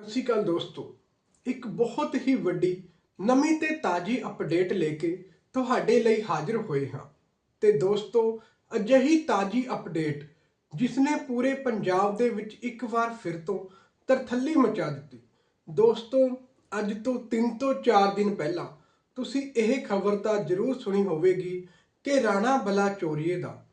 ਸਤਿ ਸ਼੍ਰੀ ਅਕਾਲ ਦੋਸਤੋ। ਇੱਕ ਬਹੁਤ ਹੀ ਵੱਡੀ, ਨਵੀਂ ਤੇ ਤਾਜੀ ਅਪਡੇਟ ਲੈ ਕੇ ਤੁਹਾਡੇ ਲਈ ਹਾਜ਼ਰ ਹੋਏ ਹਾਂ। ਤੇ ਦੋਸਤੋ, ਅਜਿਹੀ ਤਾਜੀ ਅਪਡੇਟ ਜਿਸ ਨੇ ਪੂਰੇ ਪੰਜਾਬ ਦੇ ਵਿੱਚ ਇੱਕ ਵਾਰ ਫਿਰ ਤੋਂ ਤਰਥੱਲੀ ਮਚਾ ਦਿੱਤੀ। ਦੋਸਤੋ, ਅੱਜ ਤੋਂ 3 ਤੋਂ 4 ਦਿਨ ਪਹਿਲਾਂ ਤੁਸੀਂ ਇਹ ਖਬਰ ਤਾਂ ਜ਼ਰੂਰ ਸੁਣੀ ਹੋਵੇਗੀ ਕਿ ਰਾਣਾ ਬਲਾ ਚੋਰੀਏ ਦਾ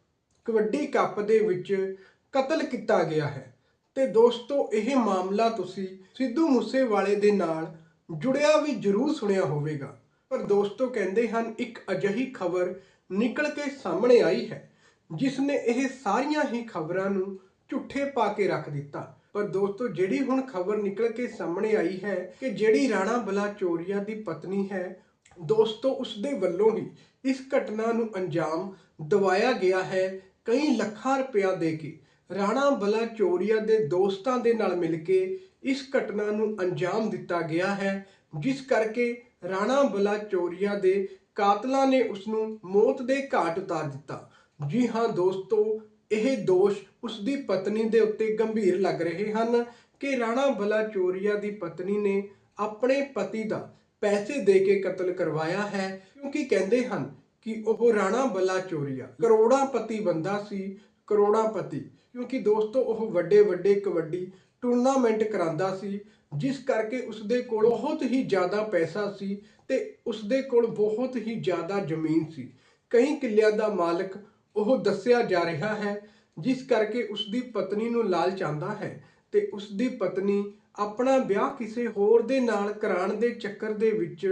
ਕਬੱਡੀ ਕੱਪ ਦੇ ਵਿੱਚ ਕਤਲ ਕੀਤਾ ਗਿਆ ਹੈ। ਤੇ ਦੋਸਤੋ, ਇਹ ਮਾਮਲਾ ਤੁਸੀਂ ਸਿੱਧੂ ਮੂਸੇਵਾਲੇ ਦੇ ਨਾਲ ਜੁੜਿਆ ਵੀ ਜ਼ਰੂਰ ਸੁਣਿਆ ਹੋਵੇਗਾ। ਪਰ ਦੋਸਤੋ, ਕਹਿੰਦੇ ਹਨ, ਇੱਕ ਅਜਿਹੀ ਖਬਰ ਨਿਕਲ ਕੇ ਸਾਹਮਣੇ ਆਈ ਹੈ ਜਿਸ ਨੇ ਇਹ ਸਾਰੀਆਂ ਹੀ ਖਬਰਾਂ ਨੂੰ ਝੁੱਠੇ ਪਾ ਕੇ ਰੱਖ ਦਿੱਤਾ। ਪਰ ਦੋਸਤੋ, ਜਿਹੜੀ ਹੁਣ ਖਬਰ ਨਿਕਲ ਕੇ ਸਾਹਮਣੇ ਆਈ ਹੈ ਕਿ ਜਿਹੜੀ ਰਾਣਾ ਬਲਾਚੌਰੀਆ ਦੀ ਪਤਨੀ ਹੈ, ਦੋਸਤੋ ਉਸ ਦੇ ਵੱਲੋਂ ਹੀ ਇਸ ਘਟਨਾ ਨੂੰ ਅੰਜਾਮ ਦਵਾਇਆ ਗਿਆ ਹੈ ਕਈ ਲੱਖਾਂ ਰੁਪਇਆ ਦੇ ਕੇ। ਰਾਣਾ ਬਲਾ ਚੋਰੀਆ ਦੇ ਦੋਸਤਾਂ ਦੇ ਨਾਲ ਮਿਲ ਕੇ ਇਸ ਘਟਨਾ ਨੂੰ ਅੰਜਾਮ ਦਿੱਤਾ ਗਿਆ ਹੈ, ਜਿਸ ਕਰਕੇ ਰਾਣਾ ਬਲਾਚੌਰੀਆ ਦੇ ਕਾਤਲਾਂ ਨੇ ਉਸ ਨੂੰ ਮੌਤ ਦੇ ਘਾਟ ਉਤਾਰ ਦਿੱਤਾ। ਜੀ ਹਾਂ ਦੋਸਤੋ, ਇਹ ਦੋਸ਼ ਉਸ ਦੀ ਪਤਨੀ ਦੇ ਉੱਤੇ ਗੰਭੀਰ ਲੱਗ ਰਹੇ ਹਨ ਕਿ ਰਾਣਾ ਬਲਾ ਚੋਰੀਆ ਦੀ ਪਤਨੀ ਨੇ ਆਪਣੇ ਪਤੀ ਦਾ ਪੈਸੇ ਦੇ ਕੇ ਕਤਲ ਕਰਵਾਇਆ ਹੈ, ਕਿਉਂਕਿ ਕਹਿੰਦੇ ਹਨ ਕਿ ਉਹ ਰਾਣਾ ਬਲਾ ਚੋਰੀਆ ਕਰੋੜਾਂ ਪਤੀ ਬੰਦਾ ਸੀ ਕਰੋੜਾਪਤੀ, ਕਿਉਂਕਿ ਦੋਸਤੋ ਉਹ ਵੱਡੇ ਵੱਡੇ ਕਬੱਡੀ ਟੂਰਨਾਮੈਂਟ ਕਰਾਂਦਾ ਸੀ, ਜਿਸ ਕਰਕੇ ਉਸ ਕੋਲ ਬਹੁਤ ਹੀ ਜ਼ਿਆਦਾ ਪੈਸਾ ਸੀ ਤੇ ਉਸਦੇ ਕੋਲ ਬਹੁਤ ਹੀ ਜ਼ਿਆਦਾ ਜ਼ਮੀਨ ਸੀ। ਕਈ ਕਿੱਲਿਆਂ ਦਾ ਮਾਲਕ ਉਹ ਦੱਸਿਆ ਜਾ ਰਿਹਾ ਹੈ, ਜਿਸ ਕਰਕੇ ਉਸਦੀ ਪਤਨੀ ਨੂੰ ਲਾਲਚ ਆਂਦਾ ਹੈ ਤੇ ਉਸਦੀ ਪਤਨੀ ਆਪਣਾ ਵਿਆਹ ਕਿਸੇ ਹੋਰ ਦੇ ਨਾਲ ਕਰਾਉਣ ਦੇ ਚੱਕਰ ਦੇ ਵਿੱਚ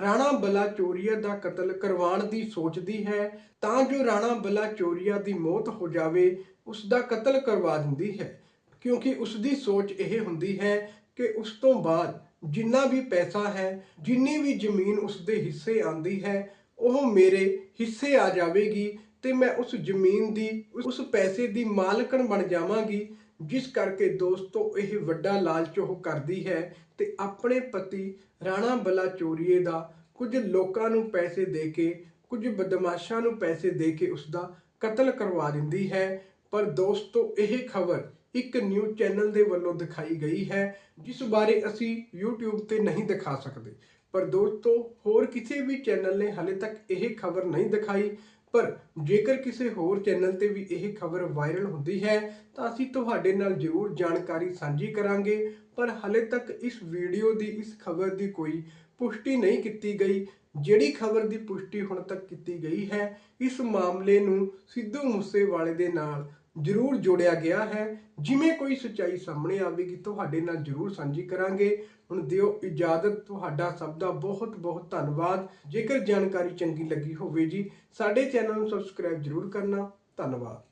ਰਾਣਾ ਬਲਾਚੌਰੀਆ ਦਾ ਕਤਲ ਕਰਵਾਉਣ ਦੀ ਸੋਚਦੀ ਹੈ, ਤਾਂ ਜੋ ਰਾਣਾ ਬਲਾਚੌਰੀਆ ਦੀ ਮੌਤ ਹੋ ਜਾਵੇ, ਉਸ ਦਾ ਕਤਲ ਕਰਵਾ ਦਿੰਦੀ ਹੈ। ਕਿਉਂਕਿ ਉਸ ਦੀ ਸੋਚ ਇਹ ਹੁੰਦੀ ਹੈ ਕਿ ਉਸ ਤੋਂ ਬਾਅਦ ਜਿੰਨਾ ਵੀ ਪੈਸਾ ਹੈ, ਜਿੰਨੀ ਵੀ ਜ਼ਮੀਨ ਉਸ ਦੇ ਹਿੱਸੇ ਆਂਦੀ ਹੈ, ਉਹ ਮੇਰੇ ਹਿੱਸੇ ਆ ਜਾਵੇਗੀ ਤੇ ਮੈਂ ਉਸ ਜ਼ਮੀਨ ਦੀ, ਉਸ ਪੈਸੇ ਦੀ ਮਾਲਕਣ ਬਣ ਜਾਵਾਂਗੀ ਜਿਸ ਕਰਕੇ ਦੋਸਤੋ ਇਹ ਵੱਡਾ ਲਾਲਚ ਉਹ ਕਰਦੀ ਹੈ ਤੇ ਆਪਣੇ ਪਤੀ ਰਾਣਾ ਬਲਾਚੌਰੀਏ ਦਾ ਕੁਝ ਲੋਕਾਂ ਨੂੰ ਪੈਸੇ ਦੇ ਕੇ, ਕੁਝ ਬਦਮਾਸ਼ਾਂ ਨੂੰ ਪੈਸੇ ਦੇ ਕੇ ਉਸ ਦਾ ਕਤਲ ਕਰਵਾ ਦਿੰਦੀ ਹੈ। ਪਰ ਦੋਸਤੋ, ਇਹ ਖਬਰ ਇੱਕ ਨਿਊਜ਼ ਚੈਨਲ ਦੇ ਵੱਲੋਂ ਦਿਖਾਈ ਗਈ ਹੈ, ਜਿਸ ਬਾਰੇ ਅਸੀਂ YouTube ਤੇ ਨਹੀਂ ਦਿਖਾ ਸਕਦੇ। ਪਰ ਦੋਸਤੋ, ਹੋਰ ਕਿਸੇ ਵੀ ਚੈਨਲ ਨੇ ਹਲੇ ਤੱਕ ਇਹ ਖਬਰ ਨਹੀਂ ਦਿਖਾਈ। ਪਰ ਜੇਕਰ ਕਿਸੇ ਹੋਰ ਚੈਨਲ ਤੇ ਵੀ ਇਹ ਖਬਰ ਵਾਇਰਲ ਹੁੰਦੀ ਹੈ, ਤਾਂ ਅਸੀਂ ਤੁਹਾਡੇ ਨਾਲ ਜ਼ਰੂਰ ਜਾਣਕਾਰੀ ਸਾਂਝੀ ਕਰਾਂਗੇ। ਪਰ ਹਲੇ ਤੱਕ ਇਸ ਵੀਡੀਓ ਦੀ, ਇਸ ਖਬਰ ਦੀ ਕੋਈ ਪੁਸ਼ਟੀ ਨਹੀਂ ਕੀਤੀ ਗਈ। ਜਿਹੜੀ ਖਬਰ ਦੀ ਪੁਸ਼ਟੀ ਹੁਣ ਤੱਕ ਕੀਤੀ ਗਈ ਹੈ, ਇਸ ਮਾਮਲੇ ਨੂੰ ਸਿੱਧੂ ਮੂਸੇਵਾਲੇ ਦੇ ਨਾਲ ਜ਼ਰੂਰ ਜੋੜਿਆ ਗਿਆ ਹੈ। ਜਿਵੇਂ ਕੋਈ ਸੱਚਾਈ ਸਾਹਮਣੇ ਆਵੇਗੀ, ਤੁਹਾਡੇ ਨਾਲ ਜ਼ਰੂਰ ਸਾਂਝੀ ਕਰਾਂਗੇ। ਹੁਣ ਦਿਓ ਇਜਾਜ਼ਤ, ਤੁਹਾਡਾ ਸਭ ਦਾ ਬਹੁਤ ਬਹੁਤ ਧੰਨਵਾਦ। ਜੇਕਰ ਜਾਣਕਾਰੀ ਚੰਗੀ ਲੱਗੀ ਹੋਵੇ ਜੀ, ਸਾਡੇ ਚੈਨਲ ਨੂੰ ਸਬਸਕ੍ਰਾਈਬ ਜ਼ਰੂਰ ਕਰਨਾ। ਧੰਨਵਾਦ।